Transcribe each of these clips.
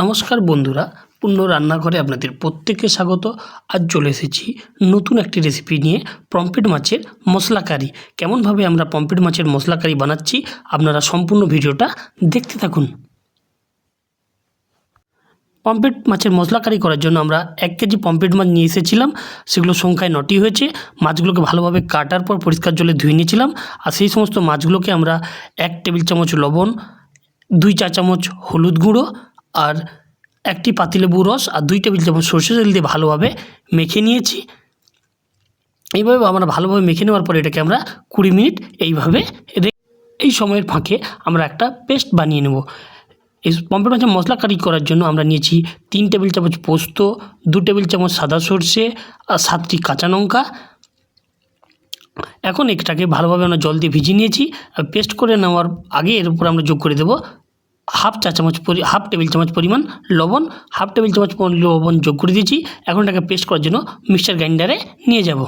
নমস্কার বন্ধুরা, পূর্ণ রান্নাঘরে আপনাদের প্রত্যেককে স্বাগত। আজ চলে এসেছি নতুন একটি রেসিপি নিয়ে পম্পেট মাছের মশলা কারি। কেমনভাবে আমরা পম্পেট মাছের মশলা কারি বানাচ্ছি, আপনারা সম্পূর্ণ ভিডিওটা দেখতে থাকুন। পম্পেট মাছের মশলা কারি করার জন্য আমরা এক কেজি পম্পেট মাছ নিয়ে এসেছিলাম, সেগুলো সংখ্যায় নটি হয়েছে। মাছগুলোকে ভালোভাবে কাটার পর পরিষ্কার জলে ধুয়ে নিয়েছিলাম, আর সেই সমস্ত মাছগুলোকে আমরা এক টেবিল চামচ লবণ, দুই চা চামচ হলুদ গুঁড়ো আর একটি পাতিলেবু রস আর দুই টেবিল চামচ সর্ষে তেল দিয়ে ভালোভাবে মেখে নিয়েছি। এইভাবে আমরা ভালোভাবে মেখে নেওয়ার পরে এটাকে আমরা কুড়ি মিনিট এইভাবে এই সময়ের ফাঁকে আমরা একটা পেস্ট বানিয়ে নেব। এই পম্পেট মাছের মশলা কারি করার জন্য আমরা নিয়েছি তিন টেবিল চামচ পোস্ত, দু টেবিল চামচ সাদা সর্ষে আর সাতটি কাঁচা লঙ্কা। এখন এটাকে ভালোভাবে আমরা জল দিয়ে ভিজিয়ে নিয়েছি। আর পেস্ট করে নেওয়ার আগে এর উপর আমরা যোগ করে দেবো হাফ চা চামচ পরি, হাফ টেবিল চামচ পরিমাণ লবণ, হাফ টেবিল চামচ লবণ যোগ করে দিয়েছি। এখন এটাকে পেস্ট করার জন্য মিক্সচার গ্রাইন্ডারে নিয়ে যাব।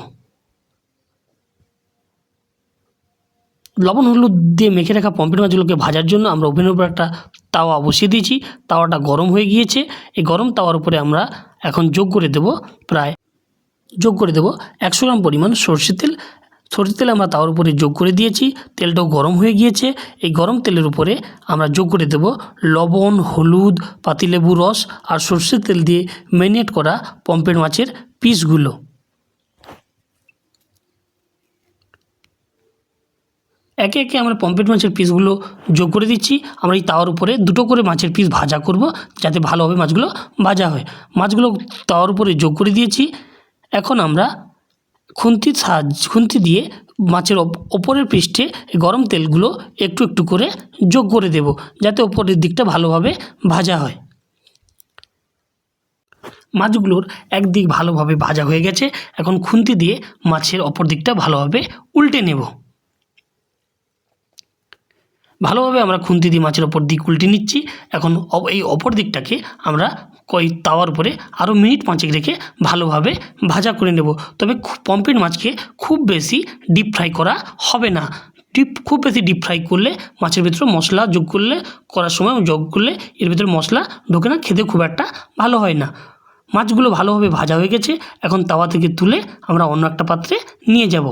লবণ, হলুদ দিয়ে মেখে রাখা পম্পেট মাছগুলোকে ভাজার জন্য আমরা ওভেনের উপর একটা তাওয়া বসিয়ে দিয়েছি। তাওয়াটা গরম হয়ে গিয়েছে। এই গরম তাওয়ার উপরে আমরা এখন যোগ করে দেব প্রায়, যোগ করে দেব একশো গ্রাম পরিমাণ সর্ষের তেল সর্ষের তেল আমরা তাওয়ার উপরে যোগ করে দিয়েছি। তেলটাও গরম হয়ে গিয়েছে। এই গরম তেলের উপরে আমরা যোগ করে দেব লবণ, হলুদ, পাতিলেবু রস আর সর্ষের তেল দিয়ে ম্যারিনেট করা পম্পেট মাছের পিসগুলো। একে একে আমরা পম্পেট মাছের পিসগুলো যোগ করে দিচ্ছি। আমরা এই তাওয়ার উপরে দুটো করে মাছের পিস ভাজা করব যাতে ভালোভাবে মাছগুলো ভাজা হয়। মাছগুলো তাওয়ার উপরে যোগ করে দিয়েছি। এখন আমরা খুন্তির সাহায্য খুন্তি দিয়ে মাছের ওপ- ওপরের পৃষ্ঠে গরম তেলগুলো একটু একটু করে যোগ করে দেব, যাতে ওপরের দিকটা ভালোভাবে ভাজা হয়। মাছগুলোর একদিক ভালোভাবে ভাজা হয়ে গেছে, এখন খুন্তি দিয়ে মাছের অপর দিকটা ভালোভাবে উল্টে নেব। ভালোভাবে আমরা খুন্তি দিয়ে মাছের ওপর দিক উল্টে নিচ্ছি। এখন এই অপর দিকটাকে আমরা কই তাওয়ার উপরে আরও মিনিট পাঁচেক রেখে ভালোভাবে ভাজা করে নেব। তবে পম্পেট মাছকে খুব বেশি ডিপ ফ্রাই করা হবে না। ডিপ খুব বেশি ডিপ ফ্রাই করলে মাছের ভিতরে মশলা যোগ করলে, করার সময় যোগ করলে এর ভিতরে মশলা ঢোকে না, খেতে খুব একটা ভালো হয় না। মাছগুলো ভালোভাবে ভাজা হয়ে গেছে। এখন তাওয়া থেকে তুলে আমরা অন্য একটা পাত্রে নিয়ে যাব।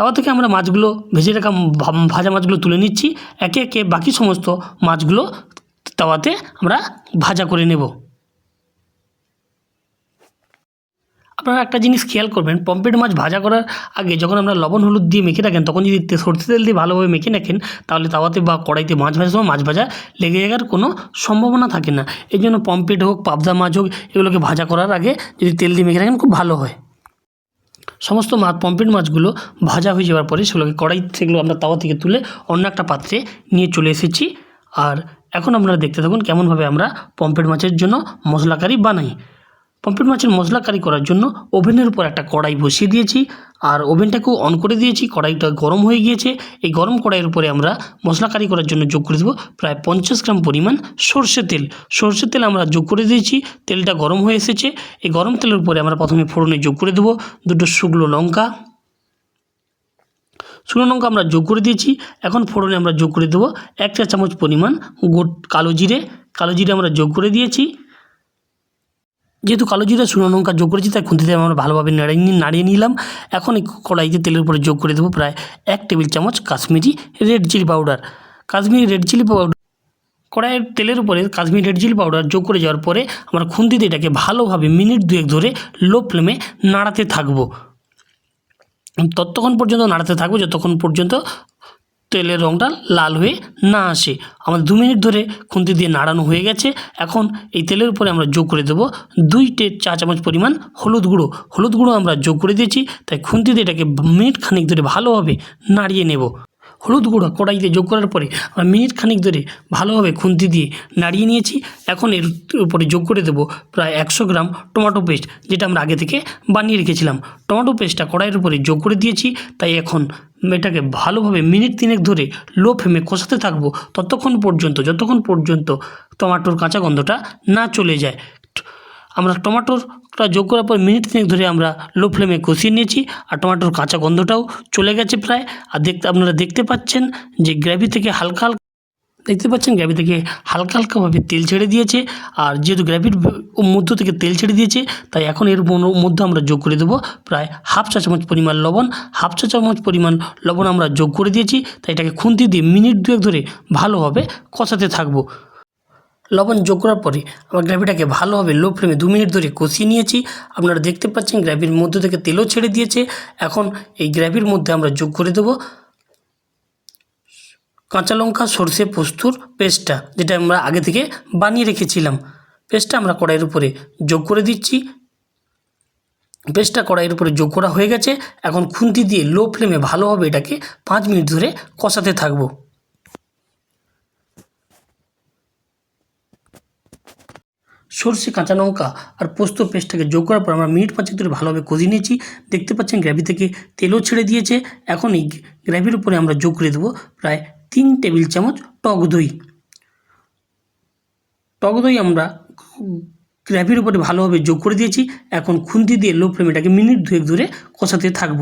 তাওয়া থেকে আমরা মাছগুলো ভেজে রাখা ভাজা মাছগুলো তুলে নিচ্ছি। একে একে বাকি সমস্ত মাছগুলো তাওয়াতে আমরা ভাজা করে নেব। আপনারা একটা জিনিস খেয়াল করবেন পম্পেট মাছ ভাজা করার আগে যখন আমরা লবণ, হলুদ দিয়ে মেখে রাখেন, তখন যদি সরষে তেল দিয়ে ভালোভাবে মেখে রাখেন, তাহলে তাওয়াতে বা কড়াইতে মাছ ভাজার সময় মাছ ভাজা লেগে যাওয়ার কোনো সম্ভাবনা থাকে না। এই জন্য পম্পেট হোক, পাবদা মাছ হোক, এগুলোকে ভাজা করার আগে যদি তেল দিয়ে মেখে রাখেন, খুব ভালো হয়। সমস্ত মাছ পম্পেট মাছগুলো ভাজা হয়ে যাওয়ার পরে সেগুলোকে কড়াই সেগুলো আমরা তাওয়া থেকে তুলে অন্য একটা পাত্রে নিয়ে চলে এসেছি। আর এখন আপনারা দেখতে থাকুন কেমনভাবে আমরা পম্পেট মাছের জন্য মশলাকারি বানাই। পম্পেট মাছের মশলা কারি করার জন্য ওভেনের উপর একটা কড়াই বসিয়ে দিয়েছি। আর ওভেনটাকেও অন করে দিয়েছি। কড়াইটা গরম হয়ে গিয়েছে। এই গরম কড়াইয়ের উপরে আমরা মশলা কারি করার জন্য যোগ করে দেবো প্রায় পঞ্চাশ গ্রাম পরিমাণ সর্ষে তেল। সর্ষে তেল আমরা যোগ করে দিয়েছি। তেলটা গরম হয়ে এসেছে। এই গরম তেলের উপরে আমরা প্রথমে ফোড়নে যোগ করে দেবো দুটো শুকনো লঙ্কা। শুকনো লঙ্কা আমরা যোগ করে দিয়েছি। এখন ফোড়নে আমরা যোগ করে দেবো এক চা চামচ পরিমাণ গোট, কালো জিরে। কালো জিরে আমরা যোগ করে দিয়েছি। যেহেতু কালো জিরা, শুকনো লঙ্কা যোগ করেছি, তাই খুন্তিতে আমরা ভালোভাবে নাড়িয়ে নাড়িয়ে নিলাম। এখন এই কড়াইতে তেলের উপরে যোগ করে দেবো প্রায় এক টেবিল চামচ Kashmiri red chilli powder Kashmiri red chilli powder কড়াইয়ের তেলের উপরে কাশ্মীরি রেড চিলি পাউডার যোগ করে যাওয়ার পরে আমরা খুন্তিতে এটাকে ভালোভাবে মিনিট দুয়েক ধরে লো ফ্লেমে নাড়াতে থাকব। ততক্ষণ পর্যন্ত নাড়াতে থাকব, যতক্ষণ পর্যন্ত তেলের রঙটা লাল হয়ে না আসে। আমাদের দু মিনিট ধরে খুন্তি দিয়ে নাড়ানো হয়ে গেছে। এখন এই তেলের উপরে আমরা যোগ করে দেবো দুইটে চা চামচ পরিমাণ হলুদ গুঁড়ো। হলুদ গুঁড়ো আমরা যোগ করে দিয়েছি, তাই খুন্তি দিয়ে এটাকে মিনিট খানিক ধরে ভালোভাবে নাড়িয়ে নেব। হলুদ গুঁড়ো কড়াইতে যোগ করার পরে আমরা মিনিট খানিক ধরে ভালোভাবে খুন্তি দিয়ে নাড়িয়ে নিয়েছি। এখন এর উপরে যোগ করে দেবো প্রায় একশো গ্রাম টমেটো পেস্ট, যেটা আমরা আগে থেকে বানিয়ে রেখেছিলাম। টমেটো পেস্টটা কড়াইয়ের উপরে যোগ করে দিয়েছি, তাই এখন এটাকে ভালোভাবে মিনিট তিনেক ধরে লো ফ্লেমে কষাতে থাকব। ততক্ষণ পর্যন্ত, যতক্ষণ পর্যন্ত টমাটোর কাঁচা গন্ধটা না চলে যায় আমরা টমাটোরটা যোগ করার পর মিনিট তিনেক ধরে আমরা লো ফ্লেমে কষিয়ে নিয়েছি আর টমাটোর কাঁচা গন্ধটাও চলে গেছে প্রায়। আর দেখতে, আপনারা দেখতে পাচ্ছেন যে গ্রেভি থেকে হালকা হালকা দেখতে পাচ্ছেন গ্র্যাভি থেকে হালকা হালকাভাবে তেল ছেড়ে দিয়েছে। আর যেহেতু গ্র্যাভির মধ্য থেকে তেল ছেড়ে দিয়েছে, তাই এখন এর মধ্যে আমরা যোগ করে দেবো প্রায় হাফ চা চামচ পরিমাণ লবণ। হাফ চা চামচ পরিমাণ লবণ আমরা যোগ করে দিয়েছি, তাই এটাকে খুন্তি দিয়ে মিনিট দুয়েক ধরে ভালোভাবে কষাতে থাকব। লবণ যোগ করার পরে আমার গ্র্যাভিটাকে ভালোভাবে লো ফ্লেমে দু মিনিট ধরে কষিয়ে নিয়েছি। আপনারা দেখতে পাচ্ছেন গ্র্যাভির মধ্য থেকে তেলও ছেড়ে দিয়েছে। এখন এই গ্র্যাভির মধ্যে আমরা যোগ করে দেবো কাঁচা লঙ্কা, সর্ষে, পোস্তর পেস্টটা, যেটা আমরা আগে থেকে বানিয়ে রেখেছিলাম। পেস্টটা আমরা কড়াইয়ের উপরে যোগ করে দিচ্ছি। পেস্টটা কড়াইয়ের উপরে যোগ করা হয়ে গেছে। এখন খুন্তি দিয়ে লো ফ্লেমে ভালোভাবে এটাকে পাঁচ মিনিট ধরে কষাতে থাকব। সর্ষে, কাঁচা লঙ্কা আর পোস্ত পেস্টটাকে যোগ করার পর আমরা মিনিট পাঁচেক ধরে ভালোভাবে কষিয়ে নিয়েছি। দেখতে পাচ্ছেন গ্র্যাভি থেকে তেলও ছেড়ে দিয়েছে। এখন এই গ্র্যাভির উপরে আমরা যোগ করে দেবো প্রায় তিন টেবিল চামচ টক দই। টক দই আমরা গ্র্যাভির উপরে ভালোভাবে যোগ করে দিয়েছি। এখন খুন্তি দিয়ে লো ফ্লেমে এটাকে মিনিট দুয়েক ধরে কষাতে থাকব।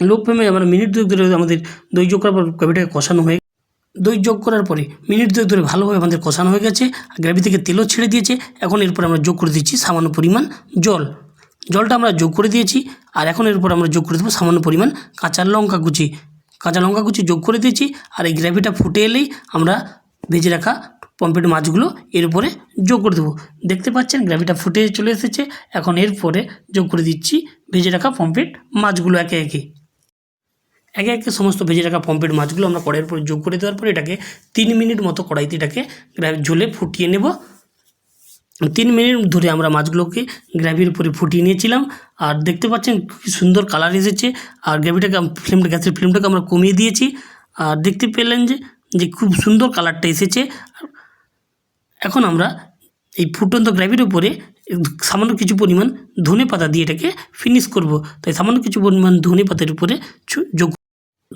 লো ফ্লেমে আমরা মিনিট দুয়েক ধরে আমাদের দই যোগ করার পর গ্র্যাভিটাকে কষানো হয়ে দই যোগ করার পরে মিনিট দুয়েক ধরে ভালোভাবে আমাদের কষানো হয়ে গেছে গ্রেভি থেকে তেলও ছেড়ে দিয়েছে। এখন এরপর আমরা যোগ করে দিচ্ছি সামান্য পরিমাণ জল। জলটা আমরা যোগ করে দিয়েছি, আর এখন এরপর আমরা যোগ করে দেবো সামান্য পরিমাণ কাঁচা লঙ্কা কুচি। কাঁচা লঙ্কা কুচি যোগ করে দিয়েছি, আর এই গ্রেভিটা ফুটে এলেই আমরা ভেজে রাখা পম্পেট মাছগুলো এর উপরে যোগ করে দেবো। দেখতে পাচ্ছেন, গ্রেভিটা ফুটে চলে এসেছে। এখন এরপরে যোগ করে দিচ্ছি ভেজে রাখা পম্পেট মাছগুলো একে একে। একে একে সমস্ত ভেজে রাখা পম্পেট মাছগুলো আমরা কড়াইয়ের উপরে যোগ করে দেওয়ার পরে এটাকে তিন মিনিট মতো কড়াইতে এটাকে ঝোলে ফুটিয়ে নেব। তিন মিনিট ধরে আমরা মাছগুলোকে গ্রেভির উপরে ফুটিয়ে নিয়েছিলাম। আর দেখতে পাচ্ছেন কি সুন্দর কালার এসেছে। আর গ্রেভিটাকে ফ্লেমটা গ্যাসের ফ্লেমটাকে আমরা কমিয়ে দিয়েছি। আর দেখতে পেলেন যে যে খুব সুন্দর কালারটা এসেছে। এখন আমরা এই ফুটন্ত গ্রেভির উপরে সামান্য কিছু পরিমাণ ধনে পাতা দিয়ে এটাকে ফিনিশ করব। তাই সামান্য কিছু পরিমাণ ধনে পাতার উপরে যোগ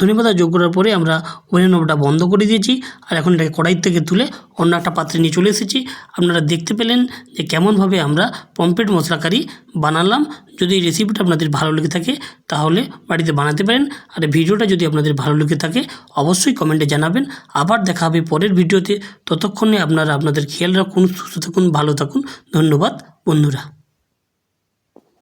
ধনে পাতা যোগ করার পরে আমরা ওভেনের নবটা বন্ধ করে দিয়েছি। আর এখন এটাকে কড়াই থেকে তুলে অন্য একটা পাত্রে নিয়ে চলে এসেছি। আপনারা দেখতে পেলেন যে কেমনভাবে আমরা পম্পেট মশলা কারি বানালাম। যদি রেসিপিটা আপনাদের ভালো লেগে থাকে, তাহলে বাড়িতে বানাতে পারেন। আর ভিডিওটা যদি আপনাদের ভালো লেগে থাকে, অবশ্যই কমেন্টে জানাবেন। আবার দেখা হবে পরের ভিডিওতে। ততক্ষণে আপনারা আপনাদের খেয়াল রাখুন, সুস্থ থাকুন, ভালো থাকুন। ধন্যবাদ, বন্ধুরা।